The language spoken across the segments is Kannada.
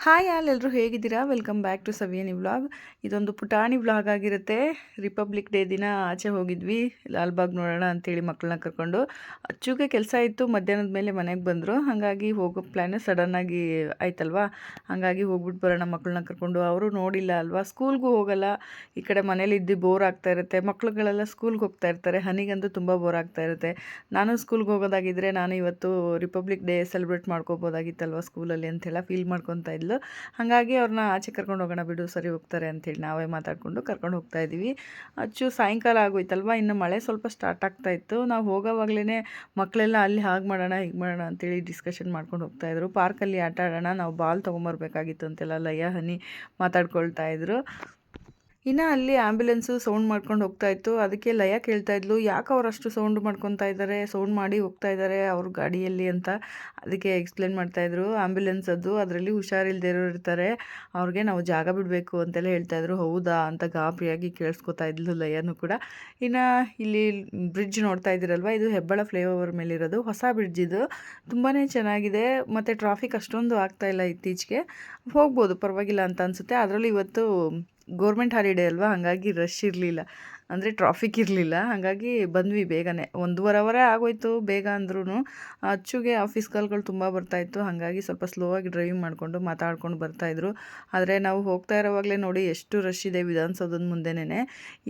ಹಾಯ್ ಆಲ್ ಎಲ್ಲರೂ ಹೇಗಿದ್ದೀರಾ? Welcome back to Saviyani vlog ಇದೊಂದು ಪುಟಾಣಿ ವ್ಲಾಗ್ ಆಗಿರುತ್ತೆ. ರಿಪಬ್ಲಿಕ್ ಡೇ ದಿನ ಆಚೆ ಹೋಗಿದ್ವಿ. ಲಾಲ್ಬಾಗ್ ನೋಡೋಣ ಅಂತೇಳಿ ಮಕ್ಕಳನ್ನ ಕರ್ಕೊಂಡು. ಅಚ್ಚುಗೆ ಕೆಲಸ ಇತ್ತು. ಮಧ್ಯಾಹ್ನದ ಮೇಲೆ ಮನೆಗೆ ಬಂದರು. ಹಾಗಾಗಿ ಹೋಗೋ ಪ್ಲ್ಯಾನು ಸಡನ್ನಾಗಿ ಆಯ್ತಲ್ವಾ? ಹಾಗಾಗಿ ಹೋಗ್ಬಿಟ್ಟು ಬರೋಣ ಮಕ್ಕಳನ್ನ ಕರ್ಕೊಂಡು. ಅವರು ನೋಡಿಲ್ಲ ಅಲ್ವಾ? ಸ್ಕೂಲ್ಗೂ ಹೋಗಲ್ಲ. ಈ ಕಡೆ ಮನೇಲಿ ಇದ್ದು ಬೋರ್ ಆಗ್ತಾ ಇರುತ್ತೆ. ಮಕ್ಳುಗಳೆಲ್ಲ ಸ್ಕೂಲ್ಗೆ ಹೋಗ್ತಾ ಇರ್ತಾರೆ. ಹನಿಗಂತೂ ತುಂಬ ಬೋರ್ ಆಗ್ತಾ ಇರುತ್ತೆ. ನಾನು ಸ್ಕೂಲ್ಗೆ ಹೋಗೋದಾಗಿದ್ದರೆ ನಾನು ಇವತ್ತು ರಿಪಬ್ಲಿಕ್ ಡೇ ಸೆಲೆಬ್ರೇಟ್ ಮಾಡ್ಕೋಬೋದಾಗಿತ್ತಲ್ವ ಸ್ಕೂಲಲ್ಲಿ ಅಂತೆಲ್ಲ ಫೀಲ್ ಮಾಡ್ಕೊತಾ ಇದ್ಲು. ಹಾಗಾಗಿ ಅವ್ರನ್ನ ಆಚೆ ಕರ್ಕೊಂಡು ಹೋಗೋಣ ಬಿಡು, ಸರಿ ಹೋಗ್ತಾರೆ ಅಂತೇಳಿ ನಾವೇ ಮಾತಾಡಿಕೊಂಡು ಕರ್ಕೊಂಡು ಹೋಗ್ತಾ ಇದ್ದೀವಿ. ಅಚ್ಚು, ಸಾಯಂಕಾಲ ಆಗೋಯ್ತಲ್ವ? ಇನ್ನು ಮಳೆ ಸ್ವಲ್ಪ ಸ್ಟಾರ್ಟ್ ಆಗ್ತಾ ಇತ್ತು. ನಾವು ಹೋಗೋವಾಗಲೇ ಮಕ್ಕಳೆಲ್ಲ ಅಲ್ಲಿ ಹಾಗೆ ಮಾಡೋಣ, ಹೀಗೆ ಮಾಡೋಣ ಅಂತೇಳಿ ಡಿಸ್ಕಷನ್ ಮಾಡ್ಕೊಂಡು ಹೋಗ್ತಾಯಿದ್ರು ಪಾರ್ಕಲ್ಲಿ ಆಟ ಆಡೋಣ, ನಾವು ಬಾಲ್ ತೊಗೊಂಬರ್ಬೇಕಾಗಿತ್ತು ಅಂತೆಲ್ಲ ಲಯ, ಹನಿ ಮಾತಾಡ್ಕೊಳ್ತಾ ಇದ್ರು. ಇನ್ನು ಅಲ್ಲಿ ಆ್ಯಂಬುಲೆನ್ಸು ಸೌಂಡ್ ಮಾಡ್ಕೊಂಡು ಹೋಗ್ತಾ ಇತ್ತು. ಅದಕ್ಕೆ ಲಯ ಕೇಳ್ತಾ ಇದ್ಲು, ಯಾಕೆ ಅವ್ರು ಅಷ್ಟು ಸೌಂಡ್ ಮಾಡ್ಕೊತಾ ಇದ್ದಾರೆ ಸೌಂಡ್ ಮಾಡಿ ಹೋಗ್ತಾ ಇದ್ದಾರೆ ಅವ್ರ ಗಾಡಿಯಲ್ಲಿ ಅಂತ ಅದಕ್ಕೆ ಎಕ್ಸ್ಪ್ಲೇನ್ ಮಾಡ್ತಾಯಿದ್ರು ಆ್ಯಂಬುಲೆನ್ಸ್ ಅದು, ಅದರಲ್ಲಿ ಹುಷಾರಿಲ್ದಿರೋ ಇರ್ತಾರೆ. ಅವ್ರಿಗೆ ನಾವು ಜಾಗ ಬಿಡಬೇಕು ಅಂತೆಲ್ಲ ಹೇಳ್ತಾಯಿದ್ರು ಹೌದಾ ಅಂತ ಗಾಬರಿಯಾಗಿ ಕೇಳಿಸ್ಕೊತಾ ಇದ್ಲು ಲಯನೂ ಕೂಡ. ಇನ್ನು ಇಲ್ಲಿ ಬ್ರಿಡ್ಜ್ ನೋಡ್ತಾ ಇದ್ದೀರಲ್ವ? ಇದು ಹೆಬ್ಬಳ ಫ್ಲೇಓವರ್ ಮೇಲಿರೋದು. ಹೊಸ ಬ್ರಿಡ್ಜ್ ಇದು. ತುಂಬಾ ಚೆನ್ನಾಗಿದೆ. ಮತ್ತು ಟ್ರಾಫಿಕ್ ಅಷ್ಟೊಂದು ಆಗ್ತಾಯಿಲ್ಲ ಇತ್ತೀಚೆಗೆ. ಹೋಗ್ಬೋದು, ಪರವಾಗಿಲ್ಲ ಅಂತ ಅನಿಸುತ್ತೆ. ಅದರಲ್ಲಿ ಇವತ್ತು ಗೌರ್ಮೆಂಟ್ ಹಾಲಿಡೇ ಅಲ್ವಾ? ಹಾಗಾಗಿ ರಶ್ ಇರಲಿಲ್ಲ. ಅಂದರೆ ಟ್ರಾಫಿಕ್ ಇರಲಿಲ್ಲ. ಹಾಗಾಗಿ ಬಂದ್ವಿ ಬೇಗನೆ. ಒಂದೂವರೆ ಅವರೇ ಆಗೋಯ್ತು ಬೇಗ ಅಂದ್ರೂ ಅಚ್ಚುಗೆ ಆಫೀಸ್ ಕಾಲ್ಗಳು ತುಂಬ ಬರ್ತಾಯಿತ್ತು ಹಾಗಾಗಿ ಸ್ವಲ್ಪ ಸ್ಲೋ ಆಗಿ ಡ್ರೈವಿಂಗ್ ಮಾಡಿಕೊಂಡು ಮಾತಾಡ್ಕೊಂಡು ಬರ್ತಾಯಿದ್ರು ಆದರೆ ನಾವು ಹೋಗ್ತಾ ಇರೋವಾಗಲೇ ನೋಡಿ ಎಷ್ಟು ರಶ್ ಇದೆ ವಿಧಾನಸೌಧದ ಮುಂದೆನೇ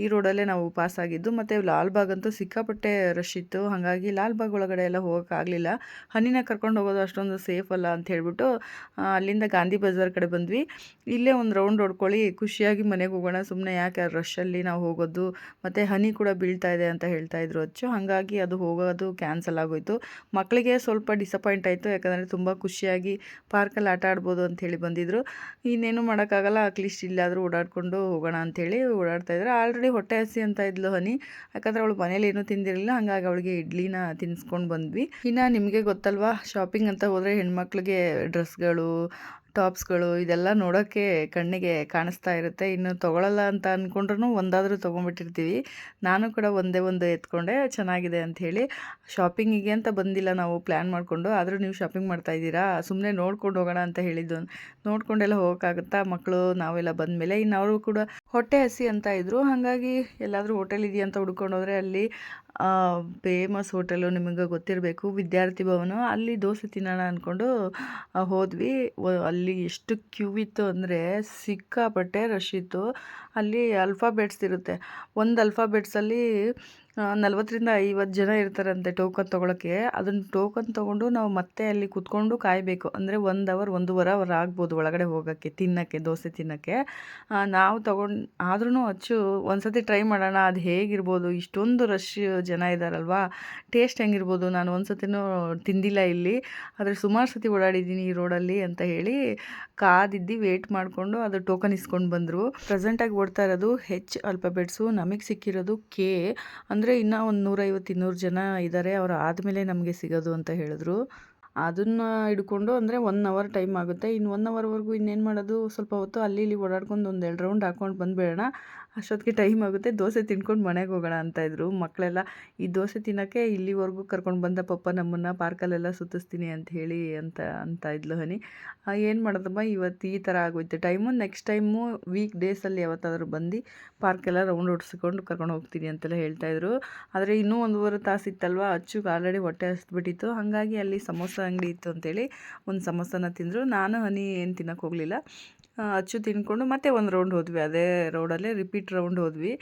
ಈ ರೋಡಲ್ಲೇ ನಾವು ಪಾಸ್ ಆಗಿದ್ದು, ಮತ್ತು ಲಾಲ್ಬಾಗ್ ಅಂತೂ ಸಿಕ್ಕಾಪಟ್ಟೆ ರಶ್ ಇತ್ತು. ಹಾಗಾಗಿ ಲಾಲ್ಬಾಗ್ ಒಳಗಡೆ ಎಲ್ಲ ಹೋಗೋಕ್ಕಾಗಲಿಲ್ಲ ಹಣ್ಣಿನ ಕರ್ಕೊಂಡು ಹೋಗೋದು ಅಷ್ಟೊಂದು ಸೇಫ್ ಅಲ್ಲ ಅಂತ ಹೇಳ್ಬಿಟ್ಟು ಅಲ್ಲಿಂದ ಗಾಂಧಿ ಬಜಾರ್ ಕಡೆ ಬಂದ್ವಿ. ಇಲ್ಲೇ ಒಂದು ರೌಂಡ್ ಹೊಡ್ಕೊಳ್ಳಿ, ಖುಷಿಯಾಗಿ ಮನೆಗೆ ಹೋಗೋಣ. ಸುಮ್ಮನೆ ಯಾಕೆ ರಶ್ಶಲ್ಲಿ ನಾವು ಹೋಗೋದು? ಮತ್ತು ಹನಿ ಕೂಡ ಬೀಳ್ತಾ ಇದೆ ಅಂತ ಹೇಳ್ತಾ ಇದ್ರು ಅಚ್ಚು. ಹಾಗಾಗಿ ಅದು ಹೋಗೋದು ಕ್ಯಾನ್ಸಲ್ ಆಗೋಯಿತು. ಮಕ್ಕಳಿಗೆ ಸ್ವಲ್ಪ ಡಿಸಪಾಯಿಂಟ್ ಆಯಿತು. ಯಾಕಂದರೆ ತುಂಬ ಖುಷಿಯಾಗಿ ಪಾರ್ಕಲ್ಲಿ ಆಟ ಆಡ್ಬೋದು ಅಂಥೇಳಿ ಬಂದಿದ್ದರು ಇನ್ನೇನು ಮಾಡೋಕ್ಕಾಗಲ್ಲ. ಅಟ್ಲೀಸ್ಟ್ ಇಲ್ಲಾದರೂ ಓಡಾಡಿಕೊಂಡು ಹೋಗೋಣ ಅಂಥೇಳಿ ಓಡಾಡ್ತಾಯಿದ್ರು ಆಲ್ರೆಡಿ ಹೊಟ್ಟೆ ಹಸಿ ಅಂತ ಇದ್ಲು ಹನಿ. ಯಾಕಂದರೆ ಅವಳು ಮನೇಲಿ ಏನೂ ತಿಂದಿರಲಿಲ್ಲ. ಹಾಗಾಗಿ ಅವಳಿಗೆ ಇಡ್ಲಿನ ತಿನ್ಸ್ಕೊಂಡು ಬಂದ್ವಿ. ಇನ್ನು ನಿಮಗೆ ಗೊತ್ತಲ್ವಾ? ಶಾಪಿಂಗ್ ಅಂತ ಹೋದರೆ ಹೆಣ್ಮಕ್ಳಿಗೆ ಡ್ರೆಸ್ಗಳು ಟಾಪ್ಸ್ಗಳು ಇದೆಲ್ಲ ನೋಡೋಕ್ಕೆ ಕಣ್ಣಿಗೆ ಕಾಣಿಸ್ತಾ ಇರುತ್ತೆ. ಇನ್ನು ತೊಗೊಳಲ್ಲ ಅಂತ ಅಂದ್ಕೊಂಡ್ರೂ ಒಂದಾದರೂ ತೊಗೊಂಬಿಟ್ಟಿರ್ತೀವಿ. ನಾನು ಕೂಡ ಒಂದೇ ಒಂದು ಎತ್ಕೊಂಡೆ, ಚೆನ್ನಾಗಿದೆ ಅಂಥೇಳಿ ಶಾಪಿಂಗಿಗೆ ಅಂತ ಬಂದಿಲ್ಲ ನಾವು ಪ್ಲ್ಯಾನ್ ಮಾಡಿಕೊಂಡು. ಆದರೂ ನೀವು ಶಾಪಿಂಗ್ ಮಾಡ್ತಾ ಇದ್ದೀರಾ? ಸುಮ್ಮನೆ ನೋಡ್ಕೊಂಡು ಹೋಗೋಣ ಅಂತ ಹೇಳಿದ್ದು. ನೋಡ್ಕೊಂಡೆಲ್ಲ ಹೋಗೋಕ್ಕಾಗುತ್ತಾ? ಮಕ್ಕಳು, ನಾವೆಲ್ಲ ಬಂದಮೇಲೆ. ಇನ್ನು ಅವರು ಕೂಡ ಹೊಟ್ಟೆ ಹಸಿ ಅಂತ ಇದ್ದರು ಹಾಗಾಗಿ ಎಲ್ಲಾದರೂ ಹೋಟೆಲ್ ಇದೆಯಾ ಅಂತ ಹುಡ್ಕೊಂಡು ಹೋದರೆ ಅಲ್ಲಿ ಫೇಮಸ್ ಹೋಟೆಲು ನಿಮಗೆ ಗೊತ್ತಿರಬೇಕು, ವಿದ್ಯಾರ್ಥಿ ಭವನ. ಅಲ್ಲಿ ದೋಸೆ ತಿನ್ನೋಣ ಅಂದ್ಕೊಂಡು ಹೋದ್ವಿ. ಅಲ್ಲಿ ಎಷ್ಟು ಕ್ಯೂ ಇತ್ತು ಅಂದರೆ ಸಿಕ್ಕಾಪಟ್ಟೆ ರಶ್ ಇತ್ತು. ಅಲ್ಲಿ ಅಲ್ಫಾಬೆಟ್ಸ್ ಇರುತ್ತೆ. ಒಂದು ಅಲ್ಫಾಬೆಟ್ಸಲ್ಲಿ ನಲ್ವತ್ತರಿಂದ ಐವತ್ತು ಜನ ಇರ್ತಾರಂತೆ ಟೋಕನ್ ತೊಗೊಳಕ್ಕೆ. ಅದನ್ನು ಟೋಕನ್ ತೊಗೊಂಡು ನಾವು ಮತ್ತೆ ಅಲ್ಲಿ ಕುತ್ಕೊಂಡು ಕಾಯಬೇಕು. ಅಂದರೆ ಒಂದು ಅವರ್ ಒಂದೂವರೆ ಅವರ್ ಆಗ್ಬೋದು ಒಳಗಡೆ ಹೋಗೋಕ್ಕೆ, ತಿನ್ನೋಕ್ಕೆ, ದೋಸೆ ತಿನ್ನೋಕ್ಕೆ. ನಾವು ತೊಗೊಂಡು ಆದ್ರೂ ಅಚ್ಚು ಒಂದು ಸತಿ ಟ್ರೈ ಮಾಡೋಣ, ಅದು ಹೇಗಿರ್ಬೋದು, ಇಷ್ಟೊಂದು ರಶ್ ಜನ ಇದ್ದಾರಲ್ವಾ ಟೇಸ್ಟ್ ಹೆಂಗಿರ್ಬೋದು? ನಾನು ಒಂದು ಸತಿನೂ ತಿಂದಿಲ್ಲ ಇಲ್ಲಿ. ಆದರೆ ಸುಮಾರು ಸತಿ ಓಡಾಡಿದ್ದೀನಿ ಈ ರೋಡಲ್ಲಿ ಅಂತ ಹೇಳಿ ಕಾದಿದ್ದು ವೇಟ್ ಮಾಡಿಕೊಂಡು ಅದು ಟೋಕನ್ ಇಸ್ಕೊಂಡು ಬಂದರು. ಪ್ರೆಸೆಂಟಾಗಿ ಓಡ್ತಾ ಇರೋದು ಹೆಚ್ ಅಲ್ಪಬೆಟ್ಸು. ನಮಗೆ ಸಿಕ್ಕಿರೋದು ಕೆ ಅಂದರೆ ಇನ್ನೂ ಒಂದು ನೂರೈವತ್ತು ಇನ್ನೂರು ಜನ ಇದ್ದಾರೆ ಅವರು ಆದಮೇಲೆ ನಮಗೆ ಸಿಗೋದು ಅಂತ ಹೇಳಿದ್ರು. ಅದನ್ನು ಹಿಡ್ಕೊಂಡು ಅಂದರೆ ಒನ್ ಅವರ್ ಟೈಮ್ ಆಗುತ್ತೆ. ಇನ್ನು ಒನ್ ಅವರ್ವರೆಗೂ ಇನ್ನೇನು ಮಾಡೋದು? ಸ್ವಲ್ಪ ಹೊತ್ತು ಅಲ್ಲಿ ಇಲ್ಲಿ ಓಡಾಡ್ಕೊಂಡು ಒಂದು ಎರಡು ರೌಂಡ್ ಹಾಕ್ಕೊಂಡು ಬಂದುಬೇಡೋಣ. ಅಷ್ಟೊತ್ತಿಗೆ ಟೈಮ್ ಆಗುತ್ತೆ. ದೋಸೆ ತಿನ್ಕೊಂಡು ಮನೆಗೆ ಹೋಗೋಣ ಅಂತ ಇದ್ರು. ಮಕ್ಕಳೆಲ್ಲ ಈ ದೋಸೆ ತಿನ್ನೋಕ್ಕೆ ಇಲ್ಲಿವರೆಗೂ ಕರ್ಕೊಂಡು ಬಂದ ಪಪ್ಪ ನಮ್ಮನ್ನು ಪಾರ್ಕಲ್ಲೆಲ್ಲ ಸುತ್ತಿಸ್ತೀನಿ ಅಂತ ಹೇಳಿ ಅಂತ ಅಂತ ಇದ್ಲು ಹನಿ. ಏನು ಮಾಡೋದಮ್ಮ? ಇವತ್ತು ಈ ಥರ ಆಗೋಯ್ತು. ಟೈಮು ನೆಕ್ಸ್ಟ್ ಟೈಮು ವೀಕ್ ಡೇಸಲ್ಲಿ ಯಾವತ್ತಾದರೂ ಬಂದು ಪಾರ್ಕೆಲ್ಲ ರೌಂಡ್ ಹೊಡ್ಸ್ಕೊಂಡು ಕರ್ಕೊಂಡು ಹೋಗ್ತೀನಿ ಅಂತೆಲ್ಲ ಹೇಳ್ತಾಯಿದ್ರು ಆದರೆ ಇನ್ನೂ ಒಂದೂವರೆ ತಾಸು ಇತ್ತಲ್ವ? ಅಚ್ಚುಗೆ ಆಲ್ರೆಡಿ ಹೊಟ್ಟೆ ಹಸ್ಬಿಟ್ಟಿತ್ತು ಹಾಗಾಗಿ ಅಲ್ಲಿ ಸಮೋಸ ಅಂಗಡಿ ಇತ್ತು ಅಂತೇಳಿ ಒಂದು ಸಮೋಸನ ತಿಂದರು. ನಾನು ಹನಿ ಏನು ತಿನ್ನೋಕೆ ಹೋಗಲಿಲ್ಲ. ಅಚ್ಚು ತಿನ್ಕೊಂಡು ಮತ್ತೆ ಒಂದು ರೌಂಡ್ ಹೋದ್ವಿ. ಅದೇ ರೋಡಲ್ಲೇ ರಿಪೀಟ್ ರೌಂಡ್ ಹೋದ್ವಿ.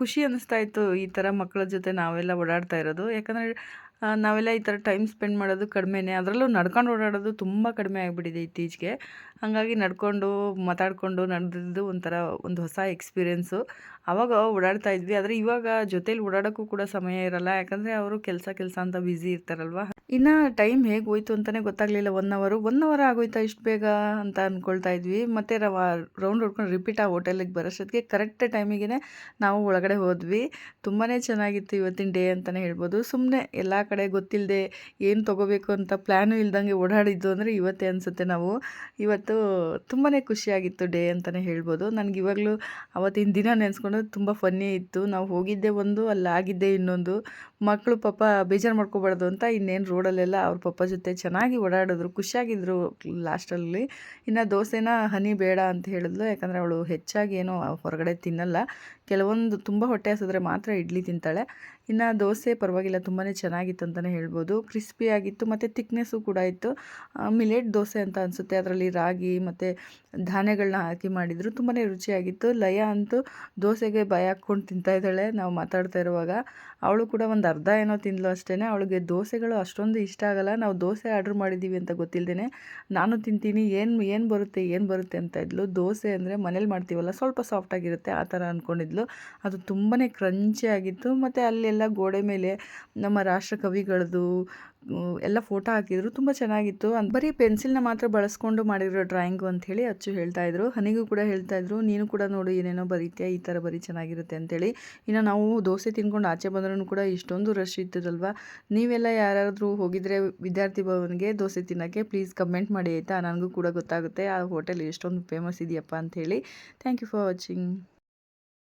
ಖುಷಿ ಅನ್ನಿಸ್ತಾ ಇತ್ತು ಈ ಥರ ಮಕ್ಕಳ ಜೊತೆ ನಾವೆಲ್ಲ ಓಡಾಡ್ತಾ ಇರೋದು. ಯಾಕಂದರೆ ನಾವೆಲ್ಲ ಈ ಥರ ಟೈಮ್ ಸ್ಪೆಂಡ್ ಮಾಡೋದು ಕಡಿಮೆನೇ. ಅದರಲ್ಲೂ ನಡ್ಕೊಂಡು ಓಡಾಡೋದು ತುಂಬ ಕಡಿಮೆ ಆಗಿಬಿಟ್ಟಿದೆ ಇತ್ತೀಚೆಗೆ. ಹಾಗಾಗಿ ನಡ್ಕೊಂಡು, ಮಾತಾಡಿಕೊಂಡು ನಡೆದಿದ್ದು ಒಂಥರ ಒಂದು ಹೊಸ ಎಕ್ಸ್ಪೀರಿಯೆನ್ಸು. ಆವಾಗ ಓಡಾಡ್ತಾ ಇದ್ವಿ. ಆದರೆ ಇವಾಗ ಜೊತೇಲಿ ಓಡಾಡೋಕ್ಕೂ ಕೂಡ ಸಮಯ ಇರಲ್ಲ. ಯಾಕಂದರೆ ಅವರು ಕೆಲಸ ಕೆಲಸ ಅಂತ ಬ್ಯುಸಿ ಇರ್ತಾರಲ್ವ? ಇನ್ನು ಟೈಮ್ ಹೇಗೆ ಹೋಯ್ತು ಅಂತಲೇ ಗೊತ್ತಾಗಲಿಲ್ಲ. ಒನ್ ಅವರು ಒನ್ ಅವರ್ ಆಗೋಯ್ತಾ ಇಷ್ಟು ಬೇಗ ಅಂತ ಅಂದ್ಕೊಳ್ತಾ ಇದ್ವಿ. ಮತ್ತು ರವ ರೌಂಡ್ ಹೊಡ್ಕೊಂಡು ರಿಪೀಟ್ ಆ ಹೋಟೆಲಿಗೆ ಬರೋಷ್ಟೊತ್ತಿಗೆ ಕರೆಕ್ಟ್ ಟೈಮಿಗೆ ನಾವು ಒಳಗಡೆ ಹೋದ್ವಿ. ತುಂಬಾ ಚೆನ್ನಾಗಿತ್ತು ಇವತ್ತಿನ ಡೇ ಅಂತಲೇ ಹೇಳ್ಬೋದು. ಸುಮ್ಮನೆ ಎಲ್ಲ ಕಡೆ ಗೊತ್ತಿಲ್ಲದೆ ಏನು ತೊಗೋಬೇಕು ಅಂತ ಪ್ಲ್ಯಾನು ಇಲ್ದಂಗೆ ಓಡಾಡಿದ್ದು ಅಂದರೆ ಇವತ್ತೇ ಅನಿಸುತ್ತೆ ನಾವು. ಇವತ್ತು ತುಂಬಾ ಖುಷಿಯಾಗಿತ್ತು ಡೇ ಅಂತಲೇ ಹೇಳ್ಬೋದು. ನನಗೆ ಇವಾಗಲೂ ಅವತ್ತಿನ ದಿನ ನೆನೆಸ್ಕೊಂಡು ತುಂಬ ಫನ್ನಿ ಇತ್ತು. ನಾವು ಹೋಗಿದ್ದೆ ಒಂದು, ಅಲ್ಲಿ ಆಗಿದ್ದೆ ಇನ್ನೊಂದು. ಮಕ್ಕಳು ಪಾಪ ಬೇಜಾರು ಮಾಡ್ಕೋಬಾರ್ದು ಅಂತ ಇನ್ನೇನು ರೋಡ್ ರೋಡಲ್ಲೆಲ್ಲ ಅವ್ರ ಪಪ್ಪ ಜೊತೆ ಚೆನ್ನಾಗಿ ಓಡಾಡಿದ್ರು ಖುಷಿಯಾಗಿದ್ದರು ಲಾಸ್ಟಲ್ಲಿ. ಇನ್ನು ದೋಸೆನ ಹನಿ ಬೇಡ ಅಂತ ಹೇಳಿದ್ಲು, ಯಾಕಂದರೆ ಅವಳು ಹೆಚ್ಚಾಗಿ ಏನೋ ಹೊರಗಡೆ ತಿನ್ನಲ್ಲ. ಕೆಲವೊಂದು ತುಂಬ ಹೊಟ್ಟೆ ಹಸಿದ್ರೆ ಮಾತ್ರ ಇಡ್ಲಿ ತಿಂತಾಳೆ. ಇನ್ನು ದೋಸೆ ಪರವಾಗಿಲ್ಲ ತುಂಬಾ ಚೆನ್ನಾಗಿತ್ತು ಅಂತಲೇ ಹೇಳ್ಬೋದು. ಕ್ರಿಸ್ಪಿಯಾಗಿತ್ತು ಮತ್ತು ತಿಕ್ನೆಸ್ಸು ಕೂಡ ಇತ್ತು. ಮಿಲೆಟ್ ದೋಸೆ ಅಂತ ಅನಿಸುತ್ತೆ. ಅದರಲ್ಲಿ ರಾಗಿ, ಮತ್ತು ಧಾನ್ಯಗಳನ್ನ ಹಾಕಿ ಮಾಡಿದರು. ತುಂಬಾ ರುಚಿಯಾಗಿತ್ತು. ಲಯ ಅಂತೂ ದೋಸೆಗೆ ಭಯ ಹಾಕ್ಕೊಂಡು ತಿಂತಾ ಇದ್ದಾಳೆ ನಾವು ಮಾತಾಡ್ತಾ ಇರುವಾಗ. ಅವಳು ಕೂಡ ಒಂದು ಅರ್ಧ ಏನೋ ತಿಂದ್ಲು ಅಷ್ಟೇ ಅವಳಿಗೆ ದೋಸೆಗಳು ಅಷ್ಟೊಂದು ಇಷ್ಟ ಆಗಲ್ಲ. ನಾವು ದೋಸೆ ಆರ್ಡ್ರ್ ಮಾಡಿದ್ದೀವಿ ಅಂತ ಗೊತ್ತಿಲ್ಲದೇ ನಾನು ತಿಂತೀನಿ, ಏನು ಏನು ಬರುತ್ತೆ ಏನು ಬರುತ್ತೆ ಅಂತ ಇದ್ಲು. ದೋಸೆ ಅಂದರೆ ಮನೇಲಿ ಮಾಡ್ತೀವಲ್ಲ, ಸ್ವಲ್ಪ ಸಾಫ್ಟಾಗಿರುತ್ತೆ ಆ ಥರ ಅಂದ್ಕೊಂಡಿದ್ಲು ಅದು ತುಂಬಾ ಕ್ರಂಚಿ ಆಗಿತ್ತು. ಮತ್ತು ಅಲ್ಲೆಲ್ಲ ಗೋಡೆ ಮೇಲೆ ನಮ್ಮ ರಾಷ್ಟ್ರಕವಿಗಳದ್ದು ಎಲ್ಲ ಫೋಟೋ ಹಾಕಿದ್ರು. ತುಂಬ ಚೆನ್ನಾಗಿತ್ತು. ಅಂತ ಬರೀ ಪೆನ್ಸಿಲ್ನ ಮಾತ್ರ ಬಳಸ್ಕೊಂಡು ಮಾಡಿರೋ ಡ್ರಾಯಿಂಗು ಅಂತ ಹೇಳಿ ಅಚ್ಚು ಹೇಳ್ತಾ ಇದ್ರು. ಹನಿಗೂ ಕೂಡ ಹೇಳ್ತಾ ಇದ್ರು. ನೀನು ಕೂಡ ನೋಡು ಏನೇನೋ ಬರೀತೀಯ, ಈ ಥರ ಬರೀ ಚೆನ್ನಾಗಿರುತ್ತೆ ಅಂತೇಳಿ ಇನ್ನು ನಾವು ದೋಸೆ ತಿನ್ಕೊಂಡು ಆಚೆ ಬಂದ್ರೂ ಕೂಡ ಇಷ್ಟೊಂದು ರಶ್ ಇತ್ತದಲ್ವ? ನೀವೆಲ್ಲ ಯಾರಾದರೂ ಹೋಗಿದ್ರೆ ವಿದ್ಯಾರ್ಥಿ ಭವನ್ಗೆ ದೋಸೆ ತಿನ್ನೋಕ್ಕೆ ಪ್ಲೀಸ್ ಕಮೆಂಟ್ ಮಾಡಿ ಆಯಿತಾ? ನನಗೂ ಕೂಡ ಗೊತ್ತಾಗುತ್ತೆ. ಆ ಹೋಟೆಲ್ ಎಷ್ಟೊಂದು ಫೇಮಸ್ ಇದೆಯಪ್ಪ ಅಂಥೇಳಿ. Thank you for watching